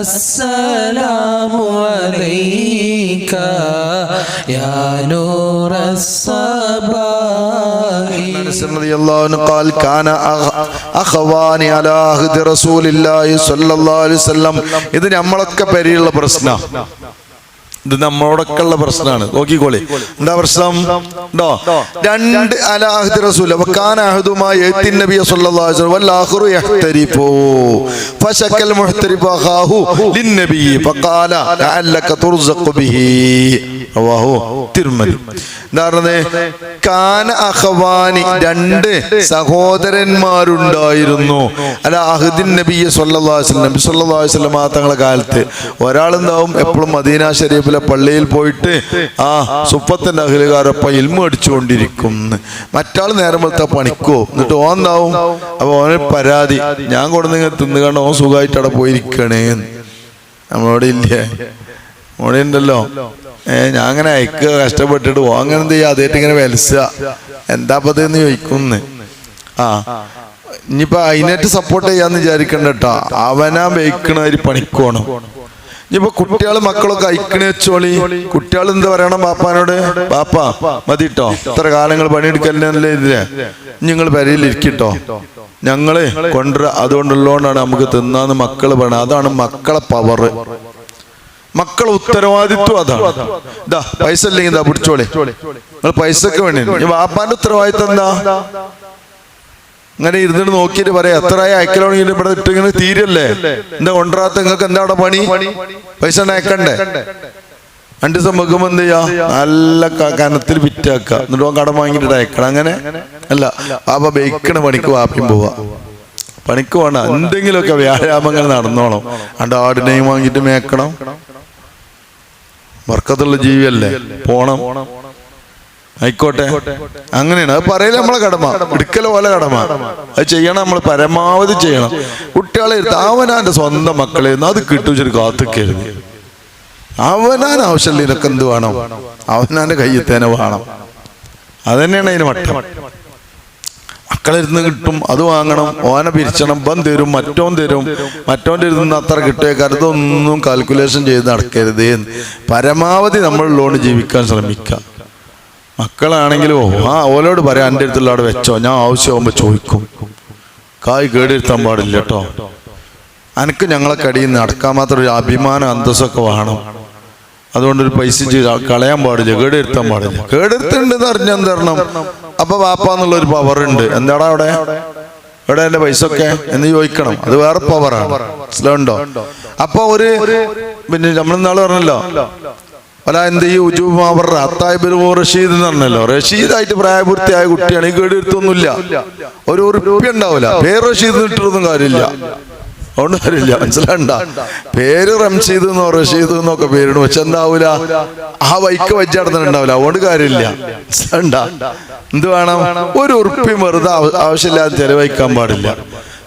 السلام عليك يا نور الصباح أنس رضي الله عنه قال كان أخ- أخوان على عهد رسول الله صلى الله عليه وسلم ഇത് നമ്മളൊക്കെ പെരിയുള്ള പ്രശ്ന ഇത് നമ്മളോടൊക്കെ പ്രശ്നമാണ്. നോക്കിക്കോളി. എന്താ പ്രശ്നം? ഉണ്ടോ? രണ്ട് അല അഹദ് റസൂൽ വക്കാന അഹദുമായി യത്തിൻ നബിയ സല്ലല്ലാഹു അലൈഹി വസല്ലം വല്ലാഹുറു യഹ്തരിഫു. ഫശക്കൽ മുഹ്തരിഫു ലിൻ നബി ഫഖാല ലഅല്ലക തുർസഖു ബിഹി. റവാഹു തിരുമതി. എന്താ കാന അഖവാനി രണ്ട് സഹോദരന്മാരുണ്ടായിരുന്നു. അല്ല അഹദിൻ നബി സല്ലല്ലാഹു അലൈഹി വസല്ലം നബി സല്ലല്ലാഹു അലൈഹി വസല്ലം തങ്ങളെ കാലത്ത്. ഒരാളുണ്ടാവും എപ്പോഴും മദീന ഷരീഫിലെ പള്ളിയിൽ പോയിട്ട് ആ സുപ്പത്തിന്റെ അഖിലുകാരൊപ്പം ഇൽമ അടിച്ചുകൊണ്ടിരിക്കും മറ്റാൾ നേരം വെളുത്ത പണിക്കോ? എന്നിട്ട് ഓൻ അപ്പൊ ഓന് പരാതി. ഞാൻ കൊടുന്നിങ്ങനെ തിന്നുകണ്ട് ഓൻ സുഖമായിട്ട് അവിടെ പോയിരിക്കണേ നമ്മളോട് ഇല്ലേ? മോടെ ഉണ്ടല്ലോ ഏ ഞാൻ അങ്ങനെ അയക്കുക കഷ്ടപ്പെട്ടിട്ട് പോവാ. അങ്ങനെ എന്ത് ചെയ്യാ? അതായിട്ട് ഇങ്ങനെ വലിച്ച. എന്താ പതെന്ന് ചോദിക്കുന്നു? ആ. ഇനിയിപ്പോ അതിനായിട്ട് സപ്പോർട്ട് ചെയ്യാന്ന് വിചാരിക്കണ്ട കേട്ടോ അവനാ വെയ്ക്കണ ഒരു പണിക്കോണം. ഇനിയിപ്പോ കുട്ടികളും മക്കളൊക്കെ അയക്കണ വെച്ചോളി കുട്ടികൾ എന്ത് പറയണം ബാപ്പാനോട്? ബാപ്പ മതിട്ടോ. ഇത്ര കാലങ്ങൾ പണിയെടുക്കല്ലേ ഇതിൽ. നിങ്ങൾ പെരയിൽ ഇരിക്കട്ടോ ഞങ്ങൾ കൊണ്ടുവരാ അതുകൊണ്ടുള്ളതുകൊണ്ടാണ് നമുക്ക് തിന്നാന്ന് മക്കൾ പറയണത്. അതാണ് മക്കളെ പവറ് മക്കളെ ഉത്തരവാദിത്വം അതാണ്. ഇതാ പൈസ ഇല്ലെങ്കിൽ ഇതാ പിടിച്ചോളെ. നിങ്ങൾ പൈസക്ക് വേണ്ടി വാപ്പാന്റെ ഉത്തരവാദിത്വം എന്താ? ഇങ്ങനെ ഇരുന്നിട്ട് നോക്കിയിട്ട് പറയാം എത്ര അയക്കലാണെങ്കിൽ ഇവിടെ ഇട്ട് ഇങ്ങനെ തീരല്ലേ? എന്താ കൊണ്ടുവരാത്ത നിങ്ങൾക്ക് എന്താ അവിടെ പണി? പൈസ അയക്കണ്ടേ? രണ്ട് ദിവസം വെക്കുമ്പോ എന്ത് ചെയ്യാ? നല്ല കനത്തിൽ വിറ്റാക്ക എന്നിട്ട് ഓൻ കടം വാങ്ങിയിട്ട് അയക്കണം. അങ്ങനെ? അല്ല വാപ്പ ബേക്കണ പണിക്ക് വാപ്പിയും പോവാ. പണിക്ക് വേണ്ട എന്തെങ്കിലുമൊക്കെ വ്യായാമങ്ങൾ നടന്നോണം. അണ്ട് ആടിനെയും വാങ്ങിയിട്ട് മേക്കണം. വർക്കത്തുള്ള ജീവിയല്ലേ? പോണം. ആയിക്കോട്ടെ. അങ്ങനെയാണ്. അത് പറയല നമ്മളെ കടമ. എടുക്കല പോലെ കടമ. അത് ചെയ്യണം നമ്മൾ പരമാവധി ചെയ്യണം. കുട്ടികളെ അവനാന്റെ സ്വന്തം മക്കളെ അത് കിട്ടും കാത്തിക്കരുത്. അവനാൻ ആവശ്യമില്ല ഇതൊക്കെ എന്ത് വേണം. അവനാന്റെ കയ്യിൽ തന്നെ വേണം. അതന്നെയാണ് അതിന് മട്ടം. മക്കളിരുന്ന് കിട്ടും അത് വാങ്ങണം ഓനെ പിരിച്ചണം ബം തരും മറ്റോൻ തരും. മറ്റോന്റെ ഇരുന്ന് അത്ര കിട്ടിയ ഒന്നും കാൽക്കുലേഷൻ ചെയ്ത് നടക്കരുത്. പരമാവധി നമ്മൾ ലോൺ ജീവിക്കാൻ ശ്രമിക്കുക മക്കളാണെങ്കിലും ആ ഓലോട് പറയാം എന്റെ അടുത്തുള്ള അവിടെ വെച്ചോ ഞാൻ ആവശ്യമാകുമ്പോൾ ചോദിക്കും. കായ് കേടിരുത്താൻ പാടില്ല കേട്ടോ അനക്ക് ഞങ്ങളെ കടിയിൽ നിന്ന് അടക്കാൻ മാത്രം ഒരു അഭിമാനം അന്തസ്സൊക്കെ വേണം. അതുകൊണ്ടൊരു പൈസ കളയാൻ പാടില്ല കേടെടുത്താൻ പാടില്ല. കേടെടുത്തുണ്ടെന്ന് അറിഞ്ഞാൻ തരണം? അപ്പൊ വാപ്പ എന്നുള്ള ഒരു പവർ ഉണ്ട്. എന്താടാ അവിടെ? എവിടെ എന്റെ പൈസ ഒക്കെ എന്ന് ചോദിക്കണം. അത് വേറെ പവറാണ് മനസ്സിലുണ്ടോ അപ്പൊ ഒരു പിന്നെ നമ്മൾ ഇന്നാൾ പറഞ്ഞല്ലോ അല്ല എന്ത് ഈ ഉജൂബ് മാവർ പെരുമോ റഷീദ് എന്ന് പറഞ്ഞല്ലോ. റഷീദായിട്ട് പ്രായപൂർത്തിയായ കുട്ടിയാണ്. ഈ കേടെടുത്തൊന്നുമില്ല ഒരു ഉറുപ്പ്യ ഉണ്ടാവില്ല. പേര് റഷീദ് ഇട്ടൊന്നും കാര്യമില്ല. അതുകൊണ്ട് വരില്ല. മനസ്സിലാണ്ട പേര് റംഷീദ് എന്നോ റഷീദ് എന്നൊക്കെ പേരിടും. പക്ഷെ എന്താവൂല? ആ വൈക്ക് വെച്ചടന്നുണ്ടാവില്ല അതുകൊണ്ട് കാര്യമില്ല. മനസ്സിലാണ്ട എന്ത് വേണം? ഒരു ഉറുപ്പി വെറുതെ ആവ- ആവശ്യമില്ലാതെ ചെലവഴിക്കാൻ പാടില്ല.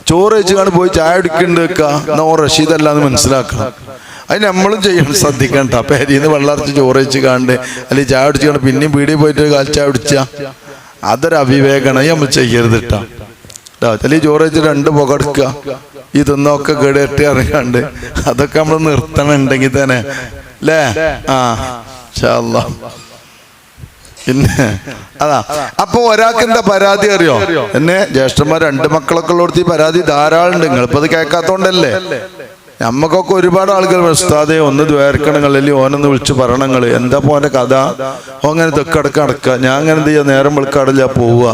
ചോറ് വെച്ച് കാണി പോയി ചായ എടുക്കേണ്ടി വെക്കുക എന്നാ റഷീദ് അല്ലാന്ന് മനസ്സിലാക്കണം. അത് നമ്മളും ചെയ്യണം. ശ്രദ്ധിക്കണ്ട. പേരിന്ന് വെള്ളറച്ച് ചോറ് വെച്ച് കാണ്ട് അല്ലെങ്കിൽ ചായ കുടിച്ച് കാണും പിന്നെയും പീടിയിൽ പോയിട്ട് കാൽ ചായ അടിച്ച അതൊരു അവിവേകണേ നമ്മൾ ചെയ്യരുത് കേട്ടോ. അല്ലെങ്കിൽ ചോറ് രണ്ട് പുകടുക്കുക ഈ തിന്നൊക്കെ കേടുകെട്ടി അറിയാണ്ട്. അതൊക്കെ നമ്മൾ നിർത്തണുണ്ടെങ്കിൽ തന്നെ. അല്ലേ ആ. പിന്നെ അതാ. അപ്പൊ ഒരാൾക്ക് എന്താ പരാതി അറിയോ? എന്നെ ജ്യേഷ്ഠന്മാർ രണ്ട് മക്കളൊക്കെ ഉള്ള ഈ പരാതി ധാരാളം ഉണ്ട് നിങ്ങൾ ഇപ്പൊ അത് കേൾക്കാത്തോണ്ടല്ലേ? നമ്മക്കൊക്കെ ഒരുപാട് ആളുകൾ ഉസ്താദെ ഒന്ന് ദ്വേർക്കണങ്ങൾ അല്ലെങ്കിൽ ഓനൊന്ന് വിളിച്ച് പറയണങ്ങൾ. എന്താ പോന്റെ കഥ? ഓ അങ്ങനെ അടക്കം അടക്കുക ഞാൻ അങ്ങനെ എന്ത് ചെയ്യാ? നേരം വെളുക്കാടില്ല പോവുക.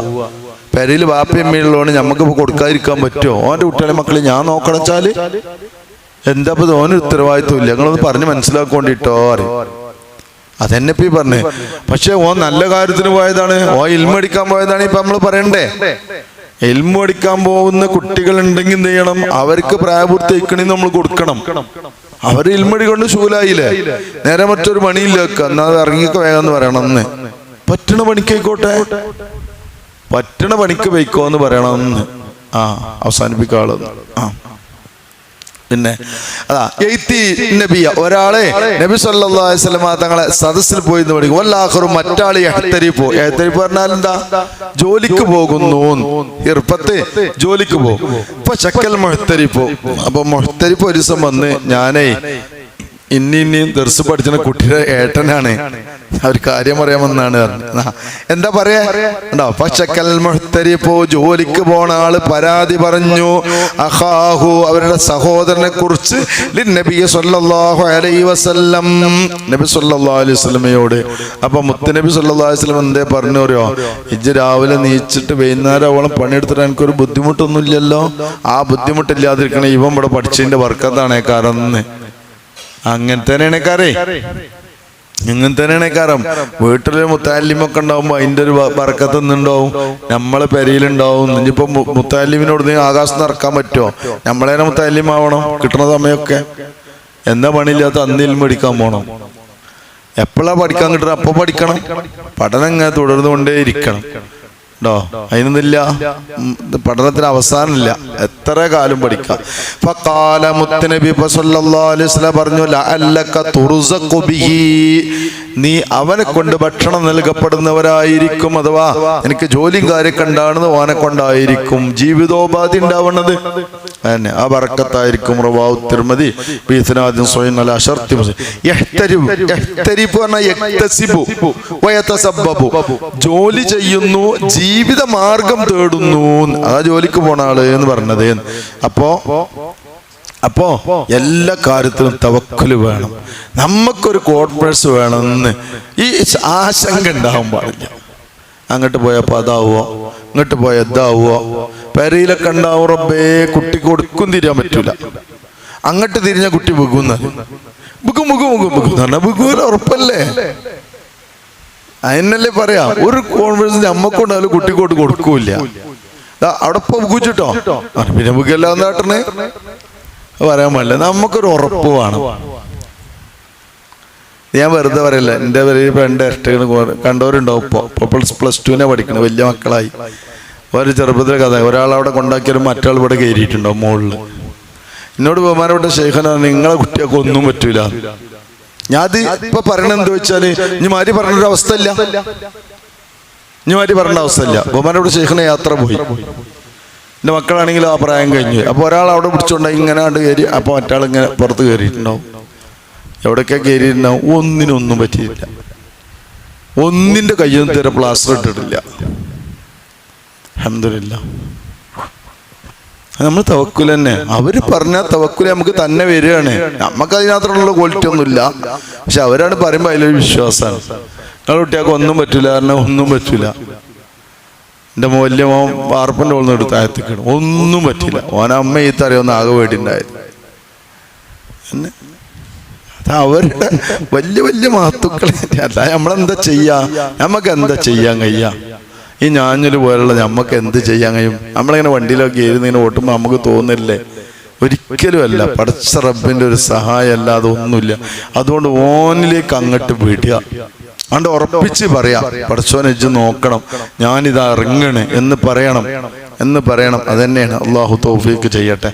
പെരയിൽ വാപ്പയമ്മയുള്ളതുകൊണ്ട് നമുക്ക് കൊടുക്കാതിരിക്കാൻ പറ്റുമോ? ഓന്റെ കുട്ടികളെ മക്കളെ ഞാൻ നോക്കണച്ചാൽ എന്താ ഇപ്പൊ ഓന് ഉത്തരവാദിത്വം ഇല്ല? ഞങ്ങളൊന്ന് പറഞ്ഞ് മനസ്സിലാക്കൊണ്ടിട്ടോ അറിയും അതെന്നെ പി പറഞ്ഞേ. പക്ഷെ ഓ നല്ല കാര്യത്തിന് പോയതാണ്. ഓ ഇൽമടിക്കാൻ പോയതാണ് ഇപ്പൊ നമ്മൾ പറയണ്ടേ? എൽമടിക്കാൻ പോകുന്ന കുട്ടികൾ ഉണ്ടെങ്കിൽ എന്ത് ചെയ്യണം? അവർക്ക് പ്രായപൂർത്തിക്കണി നമ്മൾ കൊടുക്കണം. അവർ ഇൽമടി കൊണ്ട് ശൂലായില്ലേ? നേരെ മറ്റൊരു പണിയില്ല എന്നാ അത് ഇറങ്ങിക്ക വേഗം എന്ന് പറയണം എന്ന് പറ്റണ പണിക്കായിക്കോട്ടെ പറ്റണ പണിക്ക് വയ്ക്കോ എന്ന്. പറയണം ആ അവസാനിപ്പിക്കാളും ആ. പിന്നെ അതാ എയ്ത്തി നബിയ ഒരാളെ നബി സല്ലല്ലാഹി തങ്ങളെ സദസ്സിൽ പോയി എന്ന് പഠിക്കും. വല്ലാഹറും മറ്റാളി പോ എഹ്തരിപ്പ് പറഞ്ഞാൽ എന്താ? ജോലിക്ക് പോകുന്നു ഇർപ്പത്ത് ജോലിക്ക് പോകും. ഇപ്പൊ ചക്കൽ മൊഹത്തരിപ്പോ അപ്പൊ മൊഹത്തരിപ്പ് ഒരു ദിവസം വന്ന് ഞാനേ ഇനി ഇനിയും ദർസ് പഠിച്ച കുട്ടിയുടെ ഏട്ടനാണ്. ഒരു കാര്യം പറയാമെന്നാണ് എന്താ പറയാ? ഉണ്ടോ? മുഹത്തരി പോ ജോലിക്ക് പോണ ആൾ പരാതി പറഞ്ഞു. അഹാഹു അവരുടെ സഹോദരനെ കുറിച്ച് നബി വസല്ലം നബി അലൈഹി അപ്പൊ മുത്തുനബി സല്ലാസ്ലം അലൈഹി എന്തേ പറഞ്ഞു പറയോ ഇജ്ജ് രാവിലെ നീച്ചിട്ട് വൈകുന്നേരം പണിയെടുത്തിട്ട് എനിക്കൊരു ബുദ്ധിമുട്ടൊന്നുമില്ലല്ലോ. ആ ബുദ്ധിമുട്ടില്ലാതിരിക്കണേ ഇവൻ ഇവിടെ പഠിച്ചതിന്റെ വർക്കത്താണ് കാരണം അങ്ങനെ തന്നെയാണ് കാരേ. ഇങ്ങനെ തന്നെയാണ് കാരണം വീട്ടിൽ മുത്താലിമൊക്കെ ഉണ്ടാവുമ്പോ അതിന്റെ ഒരു ബർക്കത്ത് നിന്നുണ്ടാവും. നമ്മളെ പെരയിലുണ്ടാവും. ഇനിയിപ്പൊ മുത്താലിമിനോട് നീ ആകാശം ഇറക്കാൻ പറ്റുമോ? നമ്മളെ മുത്താലിമാവണം കിട്ടുന്ന സമയമൊക്കെ. എന്താ പണിയില്ലാത്ത അന്നിൽ പഠിക്കാൻ പോണം. എപ്പോഴാ പഠിക്കാൻ കിട്ടുന്നത് അപ്പൊ പഠിക്കണം. പഠനം ഇങ്ങനെ തുടർന്നുകൊണ്ടേ ഇരിക്കണം ഉം, ഇത് പഠനത്തിന് അവസാനമില്ല. എത്ര കാലം പഠിക്കാം? അലൈഹി വസല്ലം പറഞ്ഞു ലഅല്ലക തുർസഖു നീ അവനെ കൊണ്ട് ഭക്ഷണം നൽകപ്പെടുന്നവരായിരിക്കും അഥവാ എനിക്ക് ജോലിയും കാര്യം ഉണ്ടാകുന്നത് ഓനെ കൊണ്ടായിരിക്കും. ജീവിതോപാധി ഉണ്ടാവുന്നത് തന്നെ ആ ബറക്കത്തായിരിക്കും വയതസബ്ബബു. ജോലി ചെയ്യുന്നു ജീവിത മാർഗം തേടുന്നു. ആ ജോലിക്ക് പോണ ആൾ എന്ന് പറഞ്ഞത് അപ്പോ അപ്പോ എല്ലാ കാര്യത്തിലും തവക്കൽ വേണം. നമുക്കൊരു കോൺഫിഡൻസ് വേണമെന്ന് ഈ ആശങ്ക ഉണ്ടാവാൻ പാടില്ല. അങ്ങോട്ട് പോയപ്പോ അതാവോ അങ്ങോട്ട് പോയ ഇതാവോ പെരയിലൊക്കെ ഉണ്ടാവും റബ്ബേ കുട്ടി കൊടുക്കും തിരിയാൻ പറ്റൂല. അങ്ങോട്ട് തിരിഞ്ഞ കുട്ടി ബുഗുന്നത് ബുഗും ബുഗും ബുഗും ബുഗും പറഞ്ഞാൽ ബുഗൂല ഉറപ്പല്ലേ? അതിനല്ലേ പറയാം? ഒരു കോൺഫിഡൻസ് നമ്മക്കൊണ്ടാലും കുട്ടിക്കോട്ട് കൊടുക്കൂല അവിടെ കൂച്ചിട്ടോ പിന്നെ ബുഗല്ല നാട്ടിന് പറയാൻ പാടില്ല. നമുക്കൊരു ഉറപ്പ് വേണം. ഞാൻ വെറുതെ പറയില്ല എന്റെ വലിയ രണ്ട് എന്റെ കണ്ടവരുണ്ടോ കണ്ടവരുണ്ടാവും ഇപ്പോൾ ഇപ്പോൾ പ്ലസ് പ്ലസ് ടുവിനെ പഠിക്കണം വലിയ മക്കളായി. ഒരു ചെറുപ്പത്തിലെ കഥ. ഒരാൾ അവിടെ കൊണ്ടാക്കിയാലും മറ്റാൾ ഇവിടെ കയറിയിട്ടുണ്ടാവും മുകളിൽ എന്നോട് ബഹുമാനപ്പെട്ട ശേഖന നിങ്ങളെ കുട്ടിയൊക്കെ ഒന്നും പറ്റൂല. ഞാൻ അത് ഇപ്പൊ പറയണെന്ന് എന്താ വെച്ചാൽ ഇനി മാരി പറഞ്ഞൊരു അവസ്ഥ ഇല്ല ഇനി മാരി പറഞ്ഞ അവസ്ഥ ഇല്ല ബഹുമാനപ്പെട്ട ശേഖന യാത്ര പോയി. എന്റെ മക്കളാണെങ്കിലും ആ പ്രായം കഴിഞ്ഞു. അപ്പോൾ ഒരാൾ അവിടെ പിടിച്ചോണ്ട് ഇങ്ങനെ കണ്ട് കയറി അപ്പോൾ മറ്റാൾ ഇങ്ങനെ പുറത്ത് കയറിയിട്ടുണ്ടാവും. എവിടെയൊക്കെ കയറിയിട്ടുണ്ടാവും? ഒന്നിനൊന്നും പറ്റിയില്ല. ഒന്നിന്റെ കയ്യൊന്നും തരെ പ്ലാസ്റ്റർ ഇട്ടിട്ടില്ല. അഹമ്മദില്ല നമ്മൾ തവക്കുൽ തന്നെ. അവർ പറഞ്ഞ തവക്കുൽ നമുക്ക് തന്നെ വരികയാണ്. നമുക്ക് അതിനകത്തുള്ള ക്വാളിറ്റി ഒന്നുമില്ല. പക്ഷെ അവരാണ് പറയുമ്പോൾ അതിലൊരു വിശ്വാസമാണ് നിങ്ങളുടെ കുട്ടിയാൾക്ക് ഒന്നും പറ്റില്ല കാരണം ഒന്നും പറ്റില്ല. എന്റെ വലിയ മോൻ വാർപ്പന്റെ ഉള്ളിൽ നിന്ന് താഴത്തേക്കാണ് ഒന്നും പറ്റില്ല. ഓൻ അമ്മ ഈ തറയൊന്നും ആകെ വേണ്ടിണ്ടായത് എന്നെ? അത് അവരുടെ വലിയ വലിയ മാത്തുക്കൾ അല്ല നമ്മളെന്താ ചെയ്യാ? നമുക്ക് എന്താ ചെയ്യാൻ കഴിയാ? ഈ ഞാഞ്ഞൊരു പോലുള്ള നമുക്ക് എന്ത് ചെയ്യാൻ കഴിയും? നമ്മളിങ്ങനെ വണ്ടിയിലൊക്കെ ഇരുന്നിങ്ങനെ ഓട്ടുമ്പോൾ നമുക്ക് തോന്നില്ലേ ഒരിക്കലും അല്ല. പടച്ച റബ്ബിന്റെ ഒരു സഹായം അല്ലാതെ ഒന്നുമില്ല. അതുകൊണ്ട് ഓനിലേക്ക് അങ്ങോട്ട് വിടുക. അതുകൊണ്ട് ഉറപ്പിച്ച് പറയാം. പടച്ചോനെ ഇജ്ജ് നോക്കണം. ഞാനിതാ ഇറങ്ങണേ എന്ന് പറയണം. എന്ന് പറയണം. അതന്നെയാണ് അള്ളാഹു തൗഫീക്ക് ചെയ്യട്ടെ.